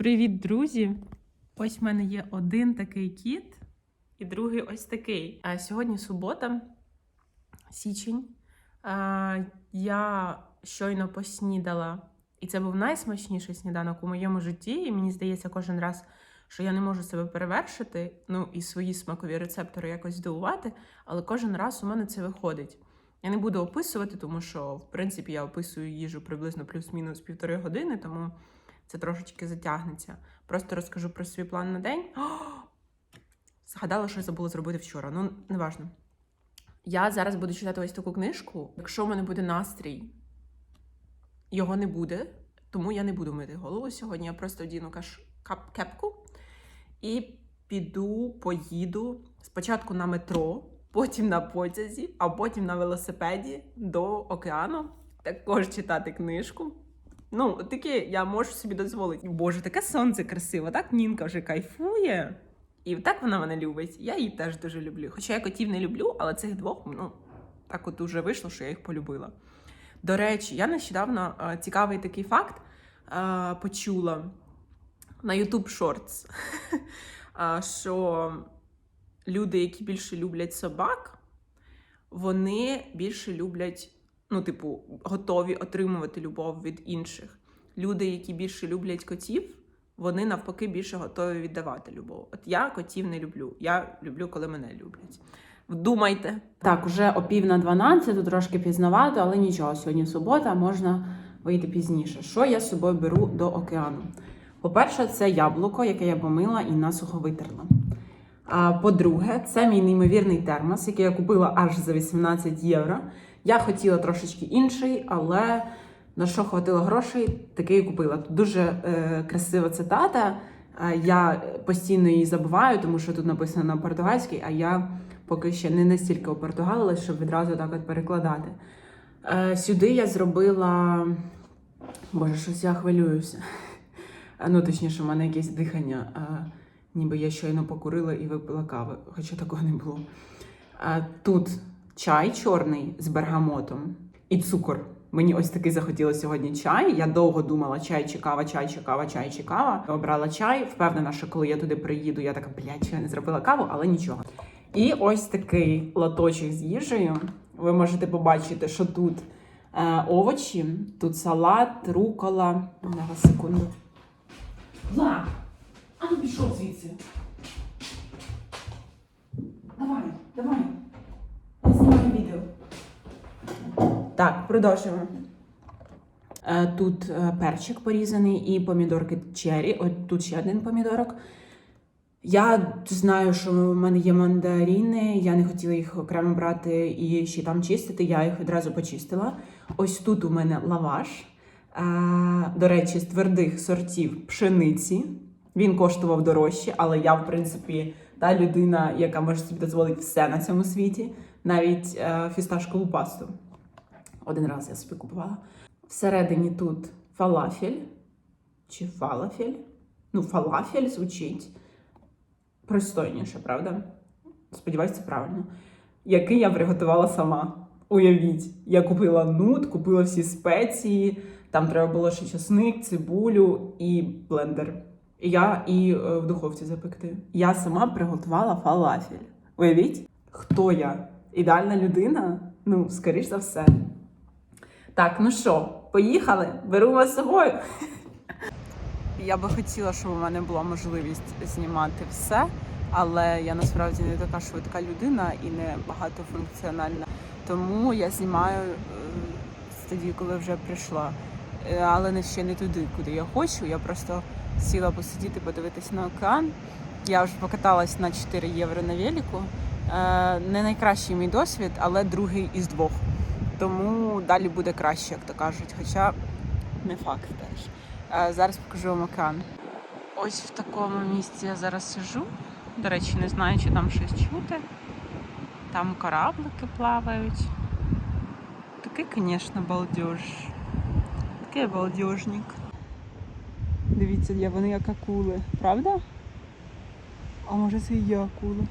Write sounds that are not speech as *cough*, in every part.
Привіт, друзі! Ось в мене є один такий кіт і другий ось такий. А сьогодні субота, січень. Я щойно поснідала, і це був найсмачніший сніданок у моєму житті. І мені здається, кожен раз, що я не можу себе перевершити, ну і свої смакові рецептори якось здивувати, але кожен раз у мене це виходить. Я не буду описувати, тому що, в принципі, я описую їжу приблизно плюс-мінус півтори години, тому це трошечки затягнеться. Просто розкажу про свій план на день. О! *gasps* Згадала, що я забула зробити вчора. Ну, неважно. Я зараз буду читати ось таку книжку. Якщо в мене буде настрій, його не буде, тому я не буду мити голову сьогодні. Я просто кап... кепку і піду, поїду спочатку на метро, потім на потязі, а потім на велосипеді до океану. Також читати книжку. Ну, таке я можу собі дозволити. Боже, таке сонце красиве, так Нінка вже кайфує. І так вона мене любить. Я її теж дуже люблю. Хоча я котів не люблю, але цих двох, ну, так от уже вийшло, що я їх полюбила. До речі, я нещодавно е, цікавий такий факт е, почула на YouTube Shorts, *laughs* е, що люди, які більше люблять собак, вони більше люблять, ну, типу, готові отримувати любов від інших. Люди, які більше люблять котів, вони навпаки більше готові віддавати любов. От я котів не люблю. Я люблю, коли мене люблять. Вдумайте. Так, уже о пів на 12, трошки пізнавато, але нічого. Сьогодні субота, можна вийти пізніше. Що я з собою беру до океану? По-перше, це яблуко, яке я помила і насухо витерла. А по-друге, це мій неймовірний термос, який я купила аж за 18 євро. Я хотіла трошечки інший, але на що хватило грошей, такий і купила. Дуже е, красива цитата. Е, Я постійно її забуваю, тому що тут написано на португальській, а я поки ще не настільки опортугалилась, щоб відразу так от перекладати. Е, Сюди я зробила. Боже, щось я хвилююся. Е, Ну, точніше, в мене якесь дихання, е, ніби я щойно покурила і випила кави, хоча такого не було. Е, Тут чай чорний з бергамотом і цукор. Мені ось такий захотілося сьогодні чай. Я довго думала, чай чи кава, чай чи кава, чай чи кава. Обрала чай. Впевнена, що коли я туди приїду, я така, блядь, що я не зробила каву, але нічого. І ось такий лоточок з їжею. Ви можете побачити, що тут е, овочі, тут салат, рукола. Зараз секунду. Влад, а ну пішов звідси. Так, продовжуємо. Е, Тут е, перчик порізаний і помідорки черрі. От тут ще один помідорок. Я знаю, що в мене є мандаріни, я не хотіла їх окремо брати і ще там чистити, я їх одразу почистила. Ось тут у мене лаваш. Е, До речі, з твердих сортів пшениці. Він коштував дорожче, але я, в принципі, та людина, яка може собі дозволити все на цьому світі, навіть фісташкову пасту. Один раз я собі купувала. Всередині тут фалафель чи фалафель. Ну, фалафель звучить пристойніше, правда? Сподіваюся, це правильно. Який я приготувала сама. Уявіть, я купила нут, купила всі спеції, там треба було ще часник, цибулю і блендер. І я і е, в духовці запекти. Я сама приготувала фалафель. Уявіть, хто я? Ідеальна людина? Ну, скоріш за все. Так, ну що, поїхали? Беру вас з собою. Я би хотіла, щоб у мене була можливість знімати все, але я насправді не така швидка людина і не багатофункціональна. Тому я знімаю е, тоді, коли вже прийшла. Е, Але не ще не туди, куди я хочу. Я просто сіла посидіти, подивитись на океан. Я вже покаталась на 4 євро на велику. Е, Не найкращий мій досвід, але другий із двох. Тому далі буде краще, як то кажуть. Хоча не факт теж. Е, Зараз покажу вам океан. Ось в такому місці я зараз сижу. До речі, не знаю, чи там щось чути. Там кораблики плавають. Такий, звісно, балдеж. Такий балдежник. Дивіться, вони як акули, правда? А може це і є акула?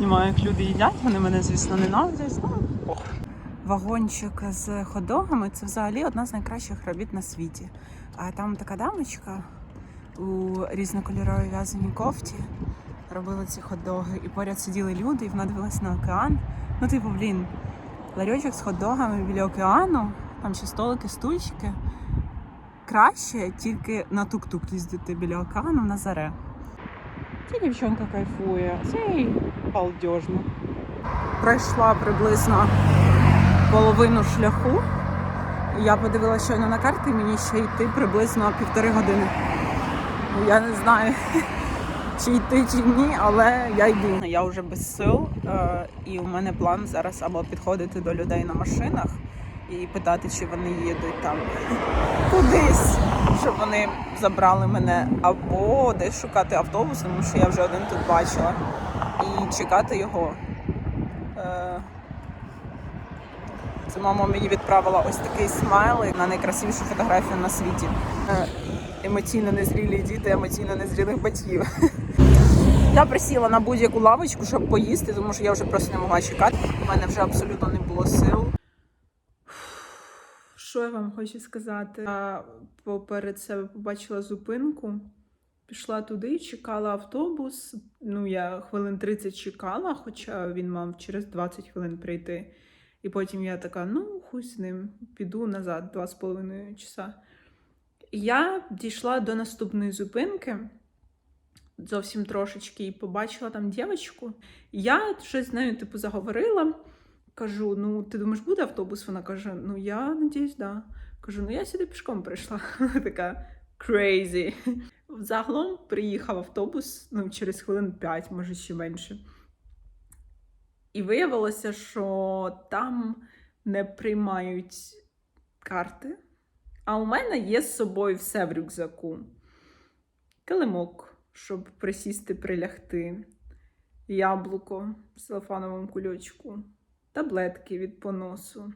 Знімаю, як люди їдять, вони мене, звісно, ненавидять. Ну, вагончик з ходогами це взагалі одна з найкращих робіт на світі. А там така дамочка у різнокольоровій в'язаній кофті робила ці хот-доги, і поряд сиділи люди, і вона дивилась на океан. Ну, типу, блін, ларьочок з хот-догами біля океану, там ще столики, стульчики. Краще тільки на тук-тук їздити біля океану на заре. Ця дівчинка кайфує, це й балдежно. Пройшла приблизно половину шляху. Я подивилася щойно на карти, мені ще йти приблизно півтори години. Я не знаю, *laughs* чи йти, чи ні, але я йду. Я вже без сил, е, і у мене план зараз або підходити до людей на машинах і питати, чи вони їдуть там кудись, щоб вони забрали мене, або десь шукати автобус, тому що я вже один тут бачила, і чекати його. Е, Це мама мені відправила ось такий смайлик на найкрасивішу фотографію на світі. Е, Емоційно незрілі діти, емоційно незрілих батьків. *laughs* Я присіла на будь-яку лавочку, щоб поїсти, тому що я вже просто не могла чекати. У мене вже абсолютно не було сил. Що я вам хочу сказати? Я поперед себе побачила зупинку, пішла туди, чекала автобус. Ну, я хвилин 30 чекала, хоча він мав через 20 хвилин прийти. І потім я така: ну, хуй з ним, піду назад, два з половиною часа. Я дійшла до наступної зупинки зовсім трошечки і побачила там дівчинку. Я щось з нею типу заговорила. Кажу: ну, ти думаєш, буде автобус? Вона каже: Ну, я надіюсь, да. Кажу, ну я сюди пішком прийшла. Вона *laughs* така crazy. Загалом приїхав автобус ну, через хвилин 5, може ще менше. І виявилося, що там не приймають карти. А у мене є з собою все в рюкзаку: килимок, щоб присісти, прилягти, яблуко в селофановому кульочку, таблетки від поносу,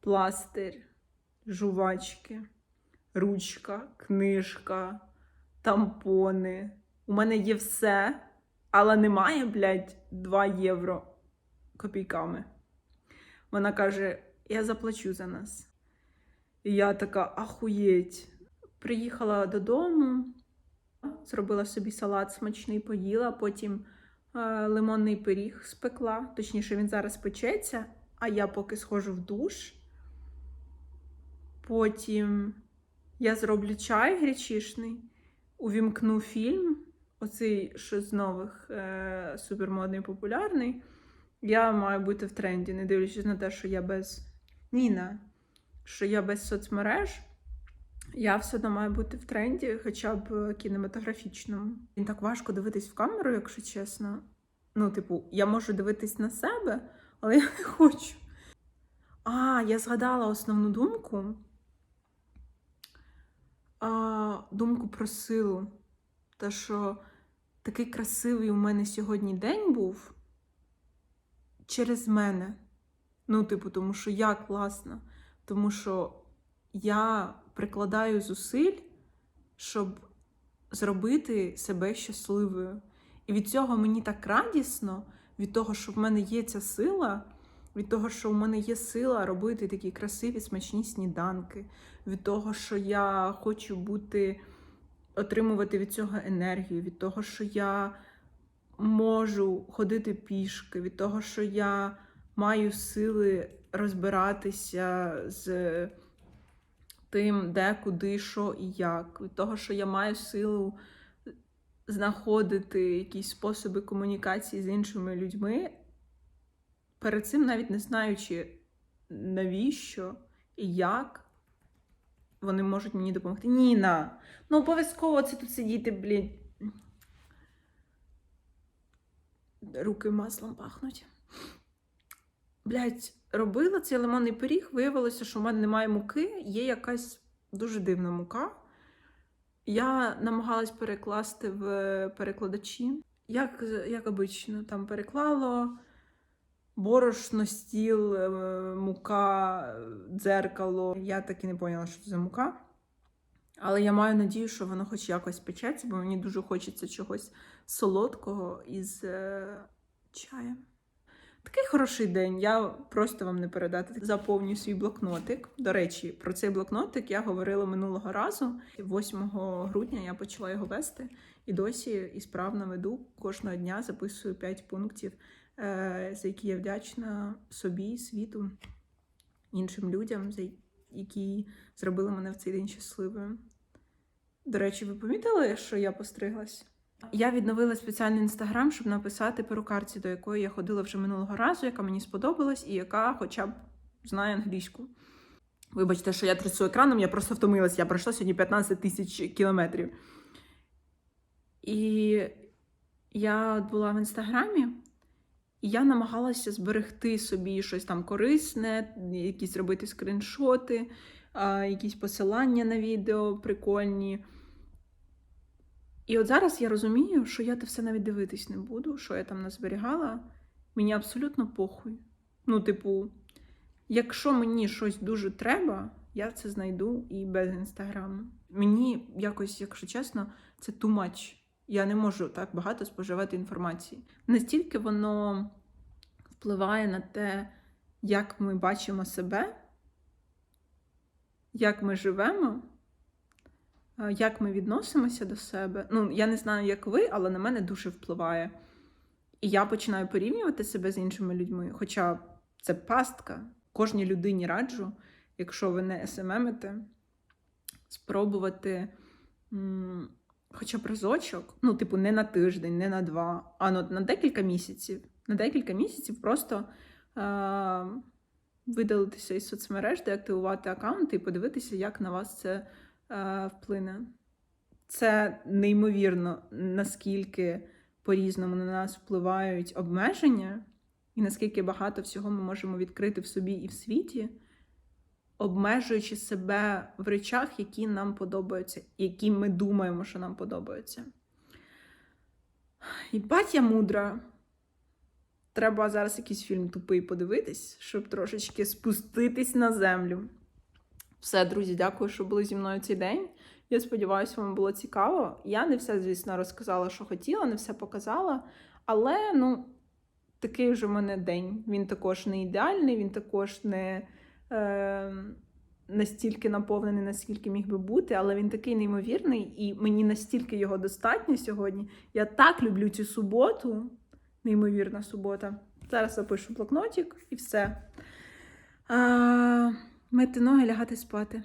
пластир, жувачки, ручка, книжка, тампони. У мене є все, але немає, блядь, 2 євро копійками. Вона каже: Я заплачу за нас. І я така ахуєть. Приїхала додому, зробила собі салат смачний, поїла, потім лимонний пиріг спекла. Точніше, він зараз печеться, а я поки схожу в душ. Потім я зроблю чай гречишний, увімкну фільм, оцей що з нових е, супермодний популярний. Я маю бути в тренді, не дивлячись на те, що я без Ніна, що я без соцмереж. Я все одно маю бути в тренді, хоча б кінематографічному. Він так важко дивитись в камеру, якщо чесно. Ну, типу, я можу дивитись на себе, але я не хочу. А, я згадала основну думку. А, думку про силу. Те, що такий красивий у мене сьогодні день був через мене. Ну, типу, тому що я класна, тому що я прикладаю зусиль, щоб зробити себе щасливою. І від цього мені так радісно, від того, що в мене є ця сила, від того, що в мене є сила робити такі красиві, смачні сніданки, від того, що я хочу бути, отримувати від цього енергію, від того, що я можу ходити пішки, від того, що я маю сили розбиратися з тим, де, куди, що і як, від того, що я маю силу знаходити якісь способи комунікації з іншими людьми, перед цим навіть не знаючи, навіщо і як вони можуть мені допомогти. Ніна, ну обов'язково це тут сидіти, блін. Руки маслом пахнуть. Блять, робила цей лимонний пиріг, виявилося, що в мене немає муки, є якась дуже дивна мука. Я намагалась перекласти в перекладачі. Як, як обично, там переклало борошно, стіл, е, мука, дзеркало. Я так і не поняла, що це за мука. Але я маю надію, що воно хоч якось печеться, бо мені дуже хочеться чогось солодкого із е, чаєм. Такий хороший день. Я просто вам не передати. Заповню свій блокнотик. До речі, про цей блокнотик я говорила минулого разу. 8 грудня я почала його вести і досі і справно веду. Кожного дня записую 5 пунктів, е, за які я вдячна собі, світу, іншим людям, за які зробили мене в цей день щасливою. До речі, ви помітили, що я постриглась? Я відновила спеціальний інстаграм, щоб написати перукарці, до якої я ходила вже минулого разу, яка мені сподобалась і яка хоча б знає англійську. Вибачте, що я трясу екраном, я просто втомилась. Я пройшла сьогодні 15 тисяч кілометрів. І я була в інстаграмі, і я намагалася зберегти собі щось там корисне, якісь робити скріншоти, якісь посилання на відео прикольні. І от зараз я розумію, що я те все навіть дивитись не буду, що я там назберігала. Мені абсолютно похуй. Ну, типу, якщо мені щось дуже треба, я це знайду і без інстаграму. Мені якось, якщо чесно, це too much. Я не можу так багато споживати інформації. Настільки воно впливає на те, як ми бачимо себе, як ми живемо, як ми відносимося до себе. Ну, я не знаю, як ви, але на мене дуже впливає. І я починаю порівнювати себе з іншими людьми. Хоча це пастка. Кожній людині раджу, якщо ви не СММите, спробувати м, хоча б разочок, ну, типу, не на тиждень, не на два, а на, на декілька місяців. На декілька місяців просто е- видалитися із соцмереж, деактивувати аккаунти і подивитися, як на вас це вплине. Це неймовірно, наскільки по-різному на нас впливають обмеження, і наскільки багато всього ми можемо відкрити в собі і в світі, обмежуючи себе в речах, які нам подобаються, які ми думаємо, що нам подобаються. І батя мудра. Треба зараз якийсь фільм тупий подивитись, щоб трошечки спуститись на землю. Все, друзі, дякую, що були зі мною цей день. Я сподіваюся, вам було цікаво. Я не все, звісно, розказала, що хотіла, не все показала. Але ну, такий вже в мене день. Він також не ідеальний, він також не е, настільки наповнений, наскільки міг би бути, але він такий неймовірний, і мені настільки його достатньо сьогодні. Я так люблю цю суботу. Неймовірна субота. Зараз запишу блокнотик і все. А, мити ноги, лягати спати.